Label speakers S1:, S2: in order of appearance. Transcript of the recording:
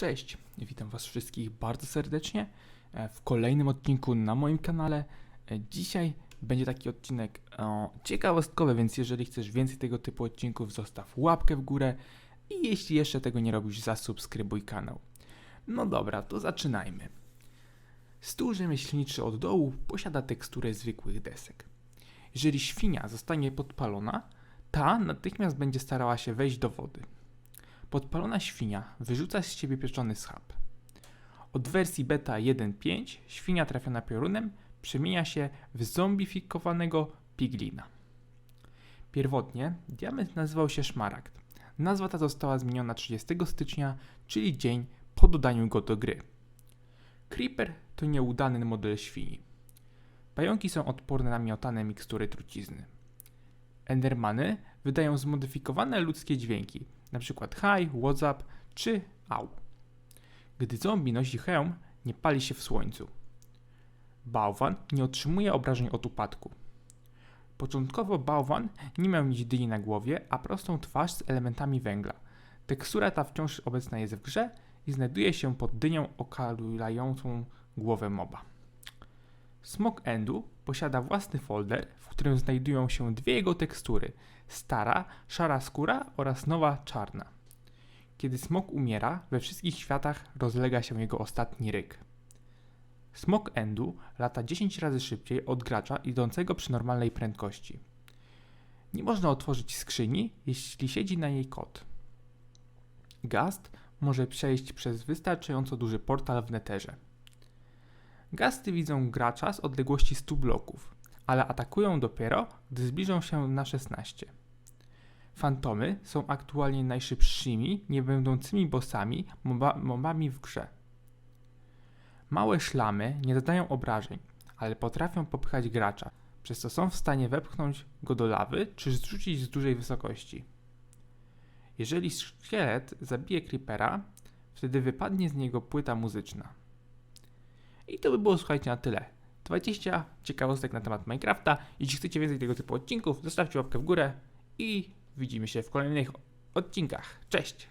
S1: Cześć, witam Was wszystkich bardzo serdecznie e, w kolejnym odcinku na moim kanale. E, Dzisiaj będzie taki odcinek o, ciekawostkowy, więc jeżeli chcesz więcej tego typu odcinków, zostaw łapkę w górę i jeśli jeszcze tego nie robisz, zasubskrybuj kanał. No dobra, to zaczynajmy. Stół rzemieślniczy od dołu posiada teksturę zwykłych desek. Jeżeli świnia zostanie podpalona, ta natychmiast będzie starała się wejść do wody. Podpalona świnia wyrzuca z siebie pieczony schab. Od wersji beta 1.5 świnia trafiona piorunem przemienia się w zombifikowanego piglina. Pierwotnie diament nazywał się szmaragd. Nazwa ta została zmieniona 30 stycznia, czyli dzień po dodaniu go do gry. Creeper to nieudany model świni. Pająki są odporne na miotane mikstury trucizny. Endermany wydają zmodyfikowane ludzkie dźwięki, np. hi, what's up czy au. Gdy zombie nosi hełm, nie pali się w słońcu. Bałwan nie otrzymuje obrażeń od upadku. Początkowo bałwan nie miał nic dyni na głowie, a prostą twarz z elementami węgla. Tekstura ta wciąż obecna jest w grze i znajduje się pod dynią okalającą głowę moba. Smok Endu posiada własny folder, w którym znajdują się dwie jego tekstury: stara, szara skóra oraz nowa, czarna. Kiedy smok umiera, we wszystkich światach rozlega się jego ostatni ryk. Smok Endu lata 10 razy szybciej od gracza idącego przy normalnej prędkości. Nie można otworzyć skrzyni, jeśli siedzi na niej kot. Gast może przejść przez wystarczająco duży portal w neterze. Gasty widzą gracza z odległości 100 bloków, ale atakują dopiero, gdy zbliżą się na 16. Fantomy są aktualnie najszybszymi, nie będącymi bossami moba, mobami w grze. Małe szlamy nie zadają obrażeń, ale potrafią popychać gracza, przez co są w stanie wepchnąć go do lawy czy zrzucić z dużej wysokości. Jeżeli szkielet zabije creepera, wtedy wypadnie z niego płyta muzyczna. I to by było, słuchajcie, na tyle. 20 ciekawostek na temat Minecrafta. Jeśli chcecie więcej tego typu odcinków, zostawcie łapkę w górę i widzimy się w kolejnych odcinkach. Cześć!